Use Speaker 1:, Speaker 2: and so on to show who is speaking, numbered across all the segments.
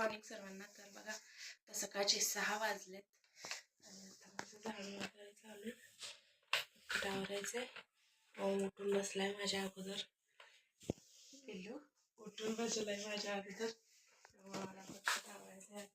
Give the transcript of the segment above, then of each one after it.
Speaker 1: Morning सर्वांना. तर बघा तर सकाळचे सहा वाजलेत. आणि आता माझं झाडू वगैरे चालू आहे पटपट आहे ओम उठून बसलाय माझ्या अगोदर. पिल्लू उठून बसलाय माझ्या अगोदर. त्यामुळे मला पटपट आवरायचंय.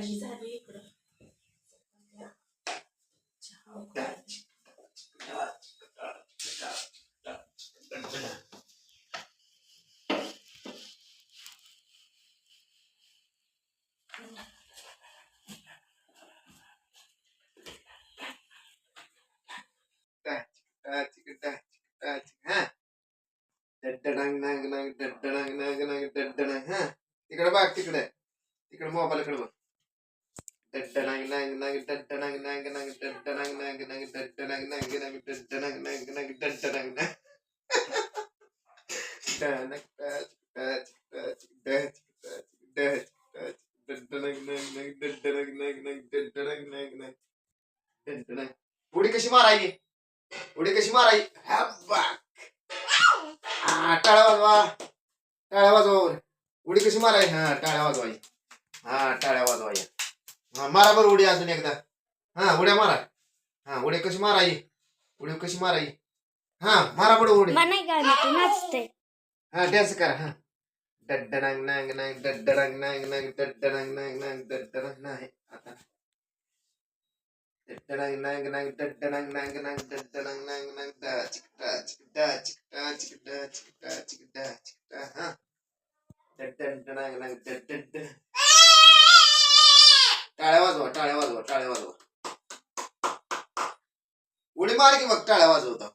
Speaker 1: भाजी झाली इकडं चपात्या, चहा उकळायला.
Speaker 2: तिकडे बघ तिकडे तिकडे मोबाईल उडी कशी मारायची उडी कशी मारायची हा टाळ्या वाजवा. टाळ्या वाजवा. उडी कशी मारायची हा टाळ्या वाजवायची हा टाळ्या वाजवायच्या हा मारा बरं उडी अजून एकदा. हा उड्या मारा. हा उड्या कशी मारायची उडी कशी मारायची हा मारा बरं उडी. हा डॅन्स करा हा. डड्डणांग नांग नांग डड्डणांग नांग नांग डड्डणांग नांग नांग डड्डणांग नाही आता डड्डणांग नांग नांग डड्डणांग नांग नांग डड्डणांग नांग नांग डाचिक डाचिक डाचिक डाचिक डाचिक डाचिक डाचिक डा हा डड्डणांग नांग डड्डड टाळ्या वाजवा टाळ्या वाजवा टाळ्या वाजवा. उडी मार की बघ टाळ्या वाजवता.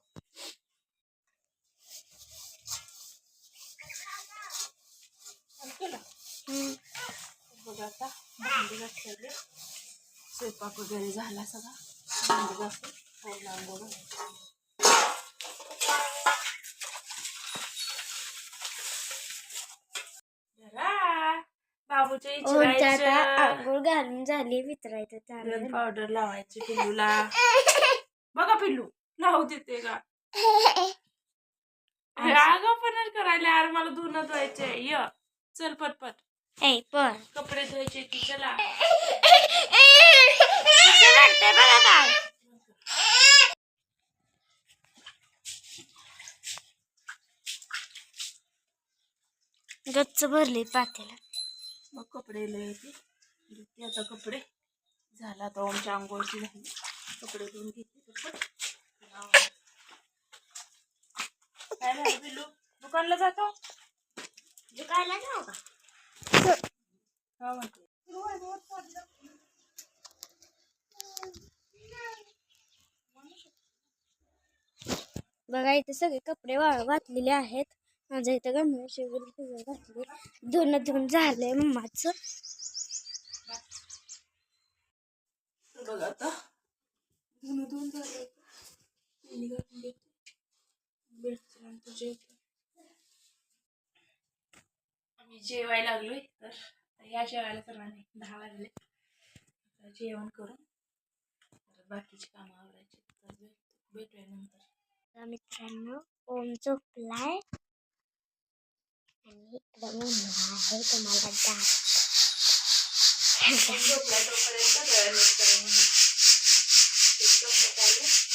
Speaker 1: बघा आता. भांडी घातलेली स्वयंपाक वगैरे झाला सगळा. भांडी घासून फोन आंघोळ जरा बाबूच्या
Speaker 3: आंघोळ घालून झाली वितरायचं
Speaker 1: पावडर लावायची पिल्लूला. बघा पिल्लू लावू देते का? रागापणच करायला यार मला धुणं धुवायचे य चल पटपट.
Speaker 3: ए पण
Speaker 1: कपडे धुवायचे की चला
Speaker 3: बघा काय गच्च भरली पातेला
Speaker 1: मग कपडे लय येते आता कपडे झाला आता ओमच्या आंघोळची झाली कपडे धुवून घेते. काय झालं पिल्लू दुकानला जातो
Speaker 3: दुकानला जाऊ का बघा इथे सगळे कपडे वाळ घातलेले आहेत. माझ्या इथं गणवेश वगैरे सगळं घातले धुणं धुवून झालंय मम्माचं.
Speaker 1: बघा आता. धुणं धुवून झालं आम्ही जेवायला लागलोय तर या जेवायला सर्वांनी दहा वाजले. आता जेवण करून बाकीची कामं आवरायची. तर भेट भेटूया नंतर.
Speaker 3: तर मित्रांनो ओम झोपलाय. आणि इकडं मम्मा आहे तुम्हाला
Speaker 1: झोपलाय तोपर्यंत डोळ्या नीट करून ते संपत आलं.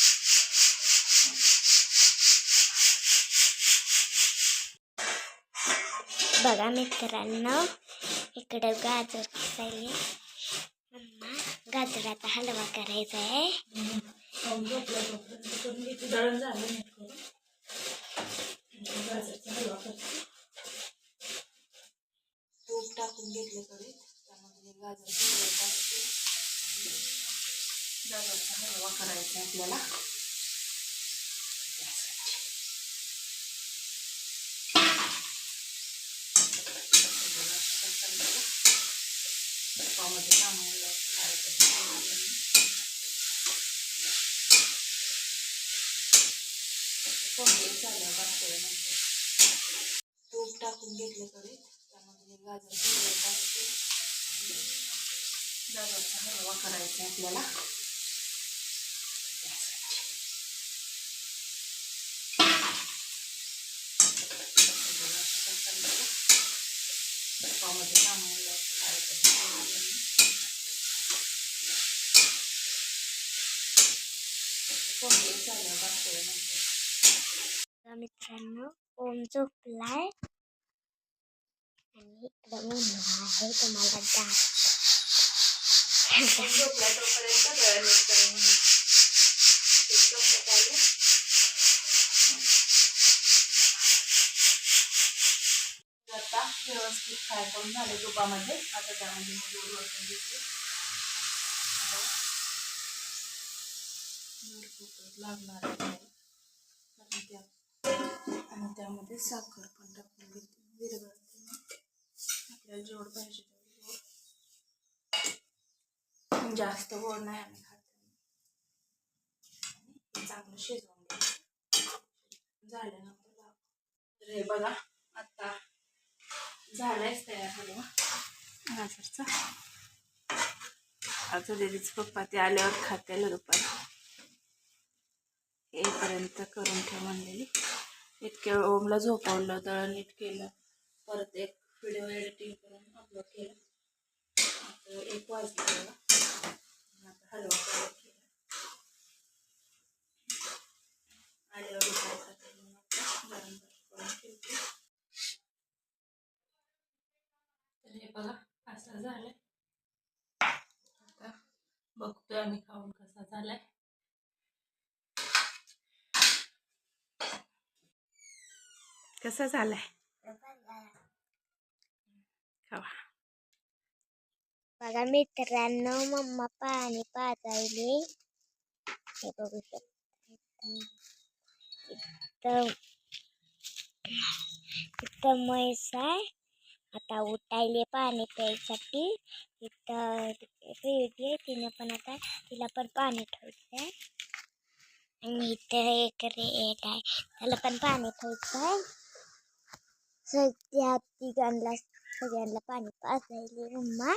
Speaker 3: बघा मित्रांनो इकडं गाजर किसायले मम्मा गाजराचा हलवा करायचा आहे
Speaker 1: तूप टाकून घेतलं कडे त्यामध्ये गाजर टाकते हलवा करायचा आपल्याला त्यासाठी. बघा असं करताना बघा. तूप टाकून घेतलं तरी त्यामध्ये गाजर गाजरचा हलवा करायचा आहे आपल्याला काम त्याला असं करायचं. तुपामध्ये चांगलं खायचं कोंबडी चालू टाकतोय नंतर
Speaker 3: मित्रांनो ओम झोपलाय. आणि इकडं मुलगा आहे तुम्हाला दाख
Speaker 1: तोपर्यंत करून आता व्यवस्थित फ्राय करून झाले तुपामध्ये आता त्यामध्ये दूध वरतून घेते आता दूध खूपच लागणार आहे. कारण त्या आणि त्यामध्ये साखर पण टाकून घेते. विरघळते आपल्याला जोड पाहिजे तेवढं जास्त गोड नाही आम्ही खात. चांगलं शिजवून घ्यायचं. झाल्यानंतर तर हे बघा आता झालायच तयार हलवा गाजरचा आता दिदीच पप्पा ते आल्यावर खात्याला दुपारी. येईपर्यंत करून ठेव म्हणलेली इतक्या ओमला झोपवलं दळण नीट केलं. परत एक व्हिडिओ एडिटिंग करून अपलोड केलं. आता एक वाजता बघा आता हलवा तयार केला आल्यावर दुपारसाठी मग आता गरम करून ठेवते तर हे बघा असं झालंय आता बघतोय आम्ही खाऊन कसा झालाय कसा झालाय? खावा.
Speaker 3: बघा मित्रांनो मम्मा पाणी पाजायले. हे बघू शकता. इथं इथं म्हैस आहे. आता उठायले पाणी प्यायसाठी. इथं रेडी आहे. तिने पण आता तिला पण पाणी ठेवायचं आहे. आणि इथं एक रेड आहे. त्याला पण पाणी ठेवायचं आहे. सध्या तिघांना सगळ्यांना पाणी पाजायले मम्मा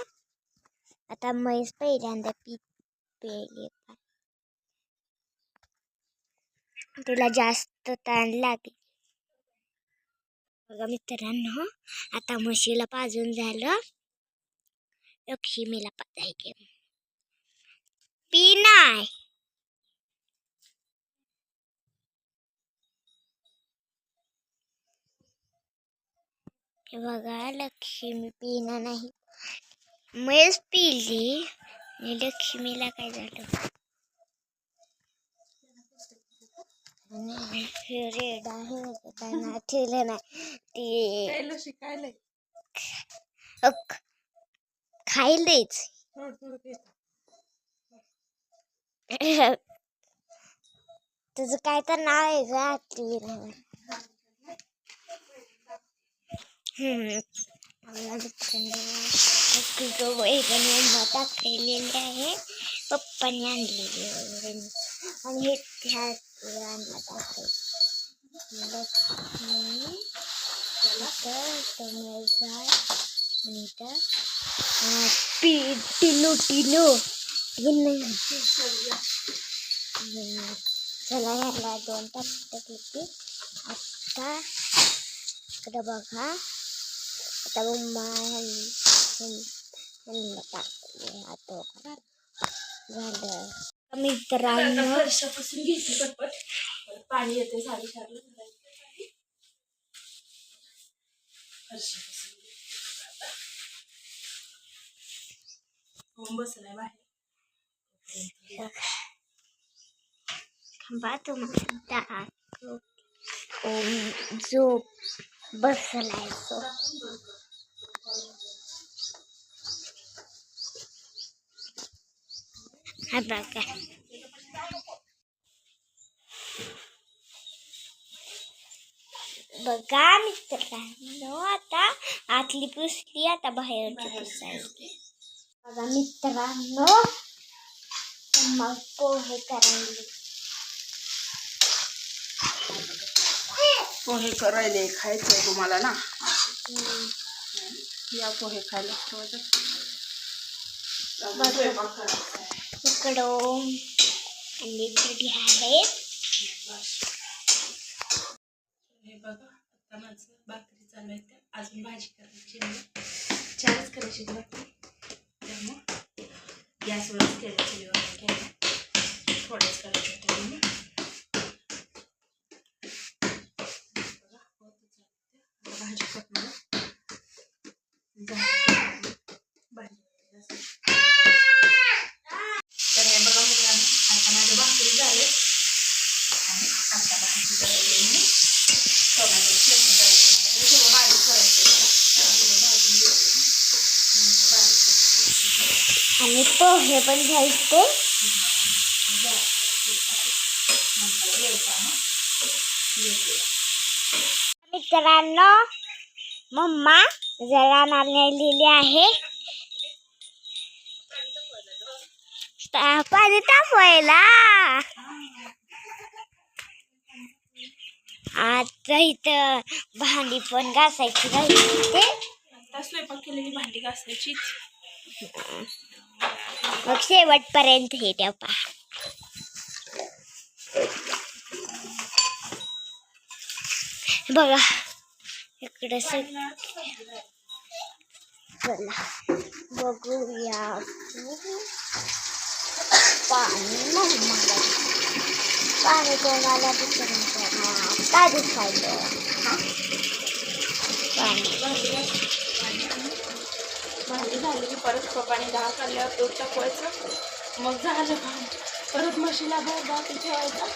Speaker 3: आता म्हैस पहिल्यांदा पी प्यायले पाणी. तिला जास्त ताण लागेल. बघा मित्रांनो आता म्हशीला पाजून झालं. लक्ष्मीला पाजायचे पी नाही बघा लक्ष्मी पिणं नाही. म्हैस पिली आणि लक्ष्मीला काय झालं? रेड आहे त्यांना ठेवलं नाही. ते खायलेच तुझं काय तर नाव आहे आठवीला हम्म. मला मित्रांनो, तिथं वैगण यांना टाकलेले आहे पप्पाने आणलेले आणि हे ह्या आणला टाकायचं आणि पी चला ह्याला दोन तास आता इकडं बघा आता मम्मा ह्यांना टाकले आता बघा. झालं मित्रांनो
Speaker 1: वर्षापासून घेतली पटपट परत
Speaker 3: बसलायचो. आता काय बघा मित्रांनो आता आतली पुसली आता बाहेरची पुसायची. बघा मित्रांनो मग पोहे करायला
Speaker 1: पोहे करायले खायचंय तुम्हाला ना. या पोहे खायला आहे.
Speaker 3: इकडं आहेत.
Speaker 1: हे बघा आता माझं भाकरी चालू आहे. त्या अजून भाजी करायची चारच करायची भाकरी त्यामुळं गॅसवरच केलं चुलीवर केलं थोडेच करायचे होते म्हणून. बघा, होतच आहे ते. आता भाजी करणार झाली. भाजी करते असं. तर हे बघा मित्रांनो आता भाकरी झाले आणि आता भाजी करायची मी. टोमॅटो चटणी करायची. हे सगळं बारीक करायचं.
Speaker 3: आणि पोहे पण घ्यायचे. मित्रांनो मम्मा जरा नेलेली आहे. ता- पाणी तापवायला. आता इथं भांडी पण घासायची ते
Speaker 1: आता स्वयंपाक केलेली भांडी घासायचीच.
Speaker 3: मग शेवटपर्यंत हे ठेवा बघा. इकडे सग चला बघूया. पाणी मम्मा पाणी कोणाला दुसऱ्यांच्या काय दिसायचं. पाणी.
Speaker 1: भांडी झाली की परत पप्पाने दहा काढल्यावर दूध टाकवायचं मग झालं परत म्हशीला भर बाकी ठेवायचा.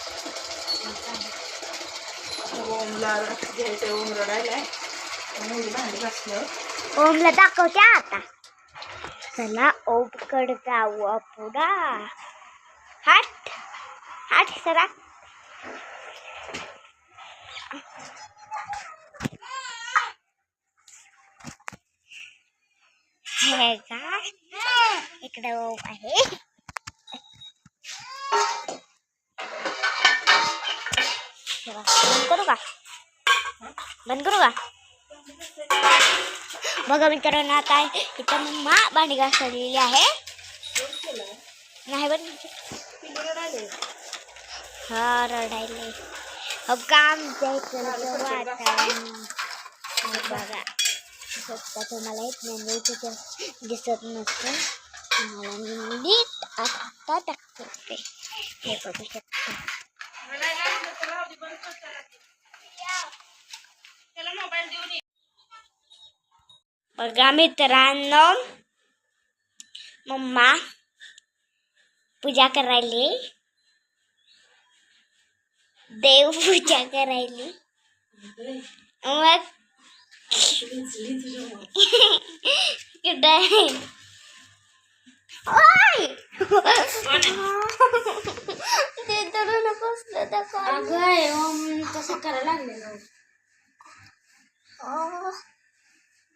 Speaker 1: ओमला घ्यायचं ओम रडायलाय. मुली भांडी घासल्यावर
Speaker 3: ओमला दाखवते आता. चला ओमकडे जाऊ आपण. हाट हाट सरा हे का? इकडे ओम आहे. बंद करू का? बंद करू का? बघा मित्रांनो आता इथं मम्मा भांडी घासलेली आहे नाही पण हा रडायले हो काम जायचं वातावरण हे बघा स्वतः तुम्हाला येत नाही इथे दिसत नसतं तुम्हाला मी नीट आत्ता टाकते हे बघू शकता
Speaker 1: त्याला मोबाईल देऊन ये
Speaker 3: बघा मित्रांनो मम्मा पूजा करायली देव पूजा करायली मग कुठं आहे? ओय! ते तर नकोस
Speaker 1: अगं कसं करायला लागलेलं
Speaker 3: माझा लागलं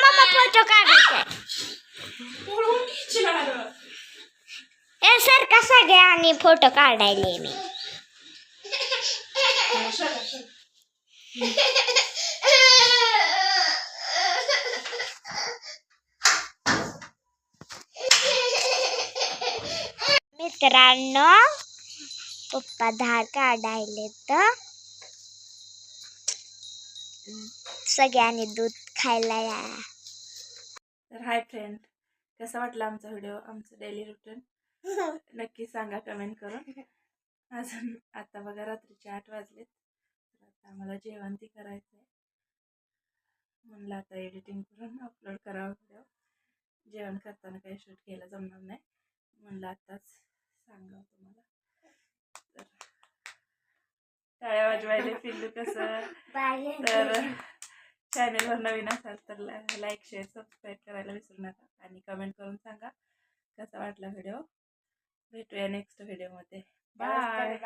Speaker 3: बाप्पा फोटो काढायचा. ए सर कसा घ्या आणि फोटो काढायले मी. मित्रांनो पप्पा धार काढायले तर सगळ्यांनी दूध खायला या.
Speaker 1: तर हाय फ्रेंड कसा वाटला आमचा व्हिडिओ आमचं डेली रुटीन नक्की सांगा कमेंट करून. अजून आता बघा रात्रीचे आठ वाजलेत. तर आता आम्हाला जेवण ती करायचं आहे म्हणलं आता एडिटिंग करून अपलोड करावा व्हिडिओ जेवण करताना काही शूट केलं जमणार नाही. म्हणलं आताच सांगा तुम्हाला. तर वाजवायले पिल्लू कसं? तर चॅनेलवर नवीन असाल तर लाईक शेअर सबस्क्राईब करायला विसरू नका आणि कमेंट करून सांगा कसा वाटला व्हिडिओ भेटूया नेक्स्ट व्हिडिओमध्ये
Speaker 3: बाय